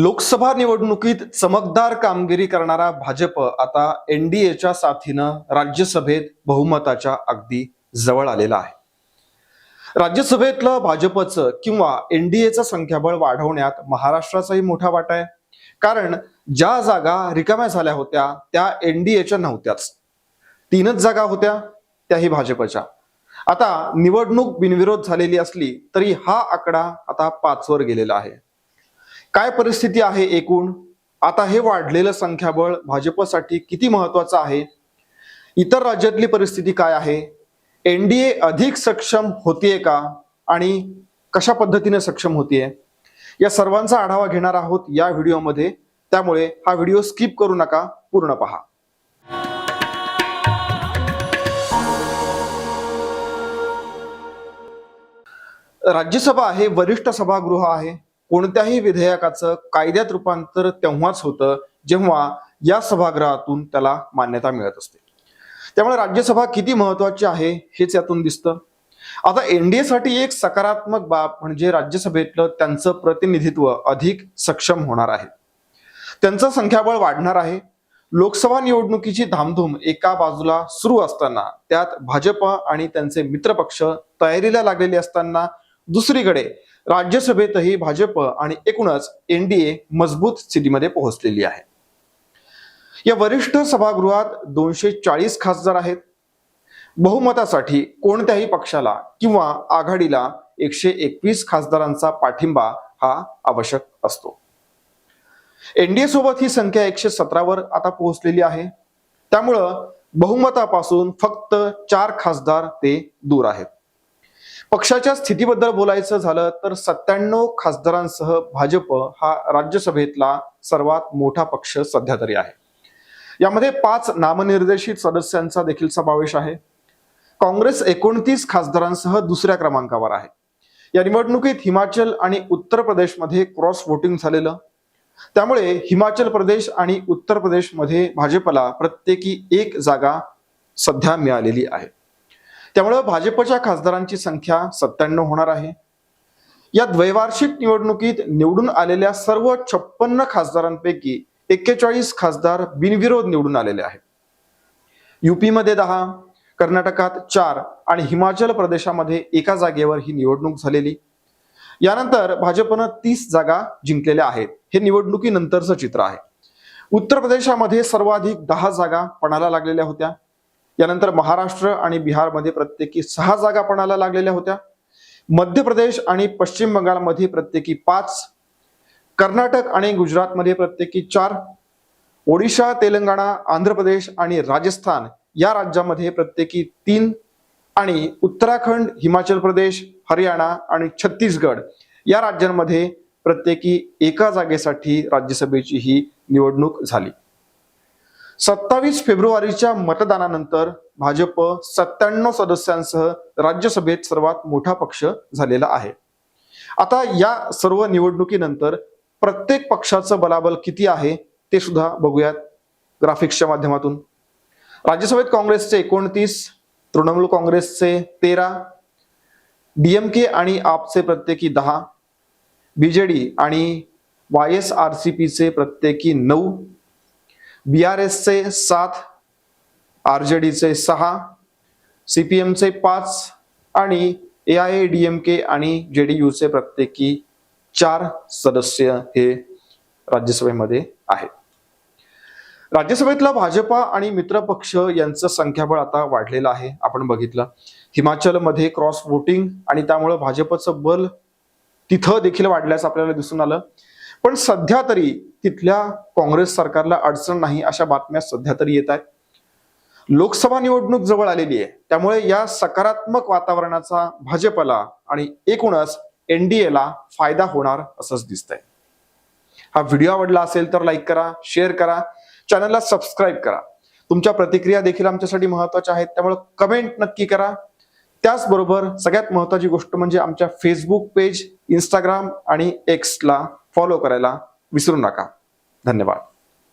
लोकसभा निवडणुकीत चमकदार कामगिरी करणारा भाजप आता एनडीएच्या साथीनं राज्यसभेत बहुमताच्या अगदी जवळ आलेला आहे. राज्यसभेतलं भाजपचं किंवा एनडीएचं संख्याबळ वाढवण्यात महाराष्ट्राचाही मोठा वाटा आहे. कारण ज्या जागा रिकाम्या झाल्या होत्या त्या एनडीएच्या नव्हत्याच. तीनच जागा होत्या त्याही भाजपच्या. आता निवडणूक बिनविरोध झालेली असली तरी हा आकडा आता पाचवर गेलेला आहे. काय परिस्थिती आहे एकूण? आता हे वाढलेलं संख्याबळ भाजपसाठी किती महत्वाचं आहे? इतर राज्यातली परिस्थिती काय आहे? एनडीए अधिक सक्षम होतीये का? आणि कशा पद्धतीने सक्षम होतीये? या सर्वांचा आढावा घेणार आहोत या व्हिडिओमध्ये. त्यामुळे हा व्हिडिओ स्किप करू नका पूर्ण पहा. राज्यसभा आहे वरिष्ठ सभागृह आहे. कोणत्याही विधेयकाचं कायद्यात रूपांतर तेव्हाच होतं जेव्हा या सभागृहातून त्याला मान्यता मिळत असते. त्यामुळे राज्यसभा किती महत्वाची आहे हेच यातून दिसतं. आता एनडीए साठी एक सकारात्मक बाब म्हणजे राज्यसभेतलं त्यांचं प्रतिनिधित्व अधिक सक्षम होणार आहे. त्यांचं संख्याबळ वाढणार आहे. लोकसभा निवडणुकीची धामधूम एका बाजूला सुरू असताना त्यात भाजप आणि त्यांचे मित्रपक्ष तयारीला लागलेले असताना दुसरीकडे राज्यसभेतही भाजप आणि एकूणच एनडीए मजबूत स्थितीमध्ये पोहोचलेली आहे. या वरिष्ठ सभागृहात दोनशे चाळीस खासदार आहेत. बहुमतासाठी कोणत्याही पक्षाला किंवा आघाडीला एकशे एकवीस खासदारांचा पाठिंबा हा आवश्यक असतो. एनडीए सोबत ही संख्या एकशे सतरावर आता पोहोचलेली आहे. त्यामुळं बहुमतापासून फक्त चार खासदार ते दूर आहेत. पक्षाच्या स्थितीबद्दल बोलायचं झालं तर सत्त्याण्णव खासदारांसह भाजप हा राज्यसभेतला सर्वात मोठा पक्ष सध्या तरी आहे. यामध्ये पाच नामनिर्देशित सदस्यांचा देखील समावेश आहे. काँग्रेस एकोणतीस खासदारांसह दुसऱ्या क्रमांकावर आहे. या निवडणुकीत हिमाचल आणि उत्तर प्रदेशमध्ये क्रॉस वोटिंग झालेलं. त्यामुळे हिमाचल प्रदेश आणि उत्तर प्रदेशमध्ये भाजपला प्रत्येकी एक जागा सध्या मिळालेली आहे. त्यामुळे भाजपच्या खासदारांची संख्या सत्त्याण्णव होणार आहे. या द्वैवार्षिक निवडणुकीत निवडून आलेल्या सर्व छप्पन्न खासदारांपैकी एक्केचाळीस खासदार बिनविरोध निवडून आलेले आहेत. युपीमध्ये दहा कर्नाटकात चार आणि हिमाचल प्रदेशामध्ये एका जागेवर ही निवडणूक झालेली. यानंतर भाजपनं तीस जागा जिंकलेल्या आहेत. हे निवडणुकीनंतरचं चित्र आहे. उत्तर प्रदेशामध्ये सर्वाधिक दहा जागा पणाला लागलेल्या होत्या. यानंतर महाराष्ट्र आणि बिहारमध्ये प्रत्येकी सहा जागा पणाला लागलेल्या होत्या. मध्य प्रदेश आणि पश्चिम बंगालमध्ये प्रत्येकी पाच कर्नाटक आणि गुजरातमध्ये प्रत्येकी चार ओडिशा तेलंगणा आंध्र प्रदेश आणि राजस्थान या राज्यामध्ये प्रत्येकी तीन आणि उत्तराखंड हिमाचल प्रदेश हरियाणा आणि छत्तीसगड या राज्यांमध्ये प्रत्येकी एका जागेसाठी राज्यसभेची ही निवडणूक झाली. सत्तावीस फेब्रुवारीच्या मतदानानंतर भाजप सत्त्याण्णव सदस्यांसह राज्यसभेत सर्वात मोठा पक्ष झालेला आहे. आता या सर्व निवडणुकीनंतर प्रत्येक पक्षाचं बलाबल किती आहे ते सुद्धा बघूयात ग्राफिक्सच्या माध्यमातून. राज्यसभेत काँग्रेसचे एकोणतीस तृणमूल काँग्रेसचे तेरा डीएमके आणि आपचे प्रत्येकी दहा बीजेडी आणि वाय एस आर सी पीचे प्रत्येकी नऊ बी आर एसचे सात आर जे डीचे सहा सी पी एमचे पाच आणि A I A D M K आणि जे डी यूचे प्रत्येकी चार सदस्य हे राज्यसभेमध्ये आहेत. राज्यसभेतला भाजपा आणि मित्रपक्ष यांचं संख्याबळ आता वाढलेलं आहे. आपण बघितलं. हिमाचलमध्ये क्रॉस वोटिंग आणि त्यामुळं भाजपचं बल तिथं देखील वाढल्याचं आपल्याला दिसून आलं. पण सध्या तरी तिथल्या काँग्रेस सरकारला अडचण नाही अशा बातम्या सध्या तरी येत आहेत. लोकसभा निवडणूक जवळ आलेली आहे. त्यामुळे या सकारात्मक वातावरणाचा भाजपला आणि एकूणच एनडीएला फायदा होणार असंच दिसतंय. हा व्हिडिओ आवडला असेल तर लाईक करा शेअर करा चॅनलला सबस्क्राईब करा. तुमच्या प्रतिक्रिया देखील आमच्यासाठी महत्त्वाच्या आहेत त्यामुळे कमेंट नक्की करा. त्याचबरोबर सगळ्यात महत्वाची गोष्ट म्हणजे आमच्या फेसबुक पेज इंस्टाग्राम आणि एक्सला फॉलो करायला विसरू नका. धन्यवाद.